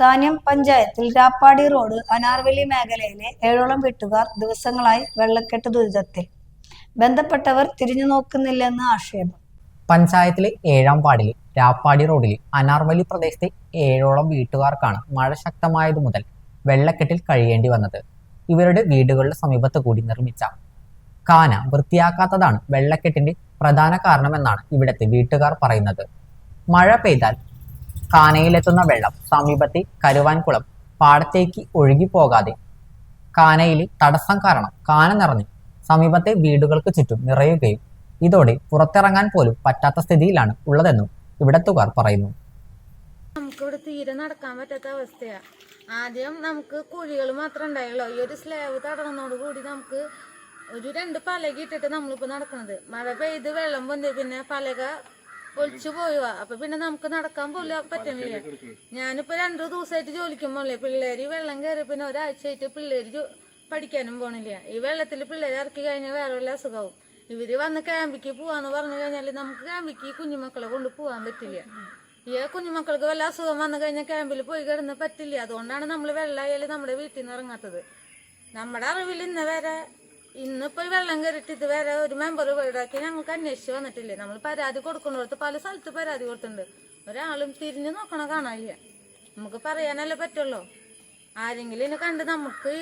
താന്യം പഞ്ചായത്തിൽ രാപ്പാടി റോഡ് അനാർവലി മേഖലയിലെ ഏഴോളം വീട്ടുകാർ ദിവസങ്ങളായി വെള്ളക്കെട്ട് ദുരിതത്തിൽ. ബന്ധപ്പെട്ടവർ തിരിഞ്ഞു നോക്കുന്നില്ലെന്ന് ആക്ഷേപം. പഞ്ചായത്തിലെ ഏഴാം വാർഡിലെ രാപ്പാടി റോഡിലെ അനാർവലി പ്രദേശത്തെ ഏഴോളം വീട്ടുകാർക്കാണ് മഴ ശക്തമായതു മുതൽ വെള്ളക്കെട്ടിൽ കഴിയേണ്ടി വന്നത്. ഇവരുടെ വീടുകളുടെ സമീപത്ത് കൂടി നിർമ്മിച്ച കാന വൃത്തിയാക്കാത്തതാണ് വെള്ളക്കെട്ടിന്റെ പ്രധാന കാരണമെന്നാണ് ഇവിടുത്തെ വീട്ടുകാർ പറയുന്നത്. മഴ പെയ്താൽ കാനയിലെത്തുന്ന വെള്ളം സമീപത്തെ കരുവാൻകുളം പാടത്തേക്ക് ഒഴുകിപ്പോകാതെ കാനയിൽ തടസ്സം കാരണം കാന നിറഞ്ഞ്. സമീപത്തെ വീടുകൾക്ക് ചുറ്റും നിറയുകയും ഇതോടെ പുറത്തിറങ്ങാൻ പോലും പറ്റാത്ത സ്ഥിതിയിലാണ് ഉള്ളതെന്നും ഇവിടത്തുകാർ പറയുന്നു. നമുക്കിവിടെ തീരെ നടക്കാൻ പറ്റാത്ത അവസ്ഥയാ. ആദ്യം നമുക്ക് കുഴികൾ മാത്രം ഉണ്ടായുള്ളൂ. ഈ ഒരു സ്ലാബ് കൂടി നമുക്ക് ഒരു രണ്ട് പലക ഇട്ടിട്ട് നമ്മളിപ്പോ നടക്കുന്നത് മഴ പെയ്ത് വെള്ളം പൊന്തി പിന്നെ പലക ഒലിച്ചു പോയി അപ്പൊ പിന്നെ നമുക്ക് നടക്കാൻ പോലും പറ്റുന്നില്ല. ഞാനിപ്പോ രണ്ടു ദിവസമായിട്ട് ജോലിക്കും പോണില്ല. പിള്ളേര് വെള്ളം കയറി പിന്നെ ഒരാഴ്ചയായിട്ട് പിള്ളേര് പഠിക്കാനും പോണില്ല. ഈ വെള്ളത്തിൽ പിള്ളേരെ ഇറക്കി കഴിഞ്ഞാൽ വേറെ വല്ല അസുഖവും. ഇവർ വന്ന് ക്യാമ്പിക്ക് പോവാന്ന് പറഞ്ഞു കഴിഞ്ഞാൽ നമുക്ക് ക്യാമ്പിക്ക് കുഞ്ഞുമക്കളെ കൊണ്ട് പോവാൻ പറ്റില്ല. ഈ കുഞ്ഞുമക്കൾക്ക് വല്ല അസുഖം വന്നു കഴിഞ്ഞാൽ ക്യാമ്പിൽ പോയി കിടന്ന് പറ്റില്ല. അതുകൊണ്ടാണ് നമ്മൾ വെള്ളമായാലും നമ്മുടെ വീട്ടിൽ നിന്ന് ഇറങ്ങാത്തത്. നമ്മുടെ അറിവിൽ ഇന്ന് വരെ ഇന്നിപ്പോ വെള്ളം കയറിയിട്ട് ഇതുവരെ ഒരു മെമ്പർ വീടാക്കി ഞങ്ങൾക്ക് അന്വേഷിച്ച് വന്നിട്ടില്ലേ? നമ്മൾ പരാതി കൊടുക്കുന്നിടത്ത് പല സ്ഥലത്ത് പരാതി കൊടുത്തിട്ടുണ്ട്. ഒരാളും തിരിഞ്ഞു നോക്കണ കാണാനില്ല. നമുക്ക് പറയാനല്ലേ പറ്റുള്ളൂ. ആരെങ്കിലും ഇതിനെ കണ്ട് നമുക്ക്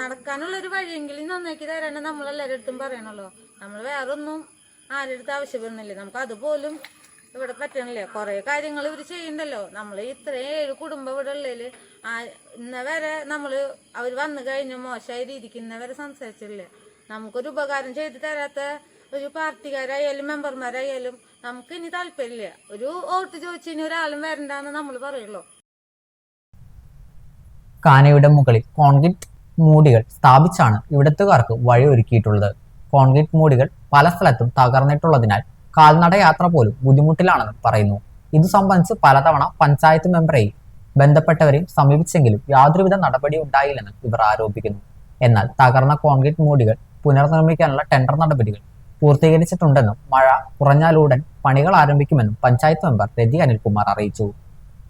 നടക്കാനുള്ള ഒരു വഴിയെങ്കിലും നന്നാക്കി തരാൻ നമ്മൾ എല്ലാവരുടെ അടുത്തും പറയണല്ലോ നമ്മൾ വേറെ ഒന്നും ആരുടെ അടുത്ത് ആവശ്യപ്പെടുന്നില്ലേ. നമുക്ക് അതുപോലും ഇവിടെ പറ്റണില്ലേ. കുറെ കാര്യങ്ങൾ ഇവർ ചെയ്യണ്ടല്ലോ. നമ്മൾ ഇത്രയും ഏഴ് കുടുംബം ഇവിടെ ഉള്ളതിൽ ഇന്നവരെ നമ്മൾ അവർ വന്നു കഴിഞ്ഞ് മോശമായ രീതിക്ക് ഇന്നവരെ സംസാരിച്ചില്ലേ നമുക്കൊരു ഉപകാരം ചെയ്തു തരാത്ത ഒരു പാർട്ടിക്കാരായാലും മെമ്പർമാരായാലും നമുക്ക് ഇനി താല്പര്യമില്ല. ഒരു വോട്ട് ചോദിച്ചു ഇനി ഒരാളും വരണ്ടെന്ന് നമ്മൾ പറയുള്ളൂ. കാനയുടെ മുകളിൽ കോൺക്രീറ്റ് മൂടികൾ സ്ഥാപിച്ചാണ് ഇവിടത്തുകാർക്ക് വഴി ഒരുക്കിയിട്ടുള്ളത്. കോൺക്രീറ്റ് മൂടികൾ പല സ്ഥലത്തും തകർന്നിട്ടുള്ളതിനാൽ കാൽനട യാത്ര പോലും ബുദ്ധിമുട്ടിലാണെന്ന് പറയുന്നു. ഇത് സംബന്ധിച്ച് പലതവണ പഞ്ചായത്ത് മെമ്പറെയും ബന്ധപ്പെട്ടവരെയും സമീപിച്ചെങ്കിലും യാതൊരുവിധ നടപടി ഉണ്ടായില്ലെന്ന് ഇവർ ആരോപിക്കുന്നു. എന്നാൽ തകർന്ന കോൺക്രീറ്റ് മൂടികൾ പുനർനിർമ്മിക്കാനുള്ള ടെൻഡർ നടപടികൾ പൂർത്തീകരിച്ചിട്ടുണ്ടെന്നും മഴ കുറഞ്ഞാലുടൻ പണികൾ ആരംഭിക്കുമെന്നും പഞ്ചായത്ത് മെമ്പർ രതി അനിൽകുമാർ അറിയിച്ചു.